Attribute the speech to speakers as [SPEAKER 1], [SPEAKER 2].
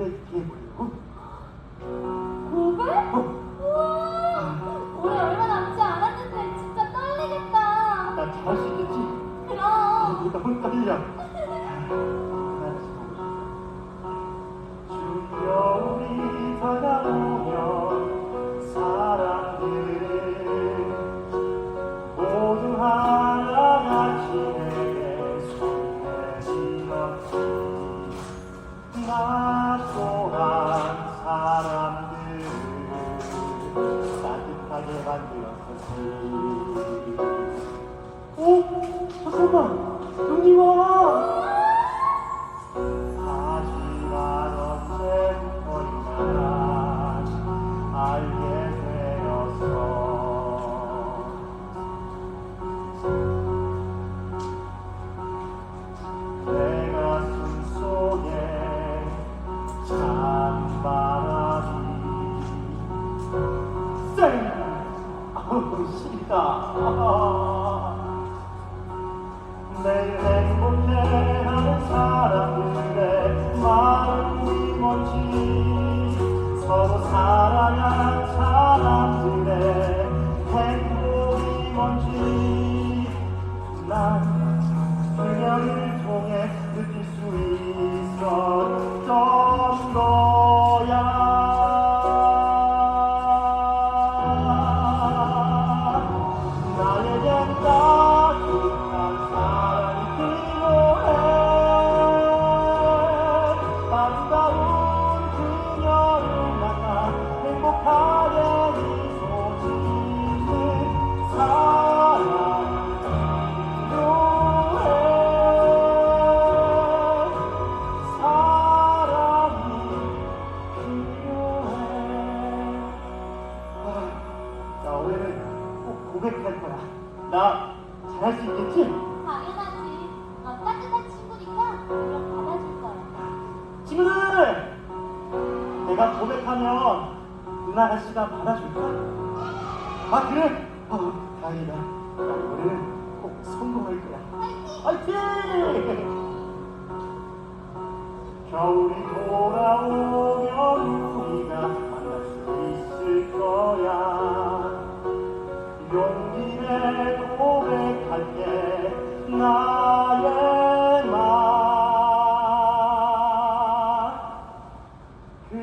[SPEAKER 1] 고백해보려고?
[SPEAKER 2] 고백?
[SPEAKER 1] 어,
[SPEAKER 2] 우와, 올해 얼마 남지 않았는데 진짜 떨리겠다.
[SPEAKER 1] 나 잘할 수 있겠지?
[SPEAKER 2] 그럼.
[SPEAKER 1] 너무 떨려. 주여 우리 다가오면 사랑들을 모두 하나같이 내게 손내밀었지 나 또한 사람들을 따뜻하게 만들었었지. 어? 잠깐만. 여기 와 아우 싫다 매일 행복해 하는 사람들의 마음이 뭔지 서로 사랑한 사람들의 행복이 뭔지 난 고백할 거야. 나 잘할 수 있겠지?
[SPEAKER 2] 당연하지. 넌 따뜻한 친구니까 그럼 받아줄 거야.
[SPEAKER 1] 친구들! 내가 고백하면 누나 아저씨가 받아줄까? 아 그래? 아 다행이다. 나 올해는 꼭 성공할 거야. 화이팅! 겨울이 돌아오 용기내 고백할게 나의 말. 그...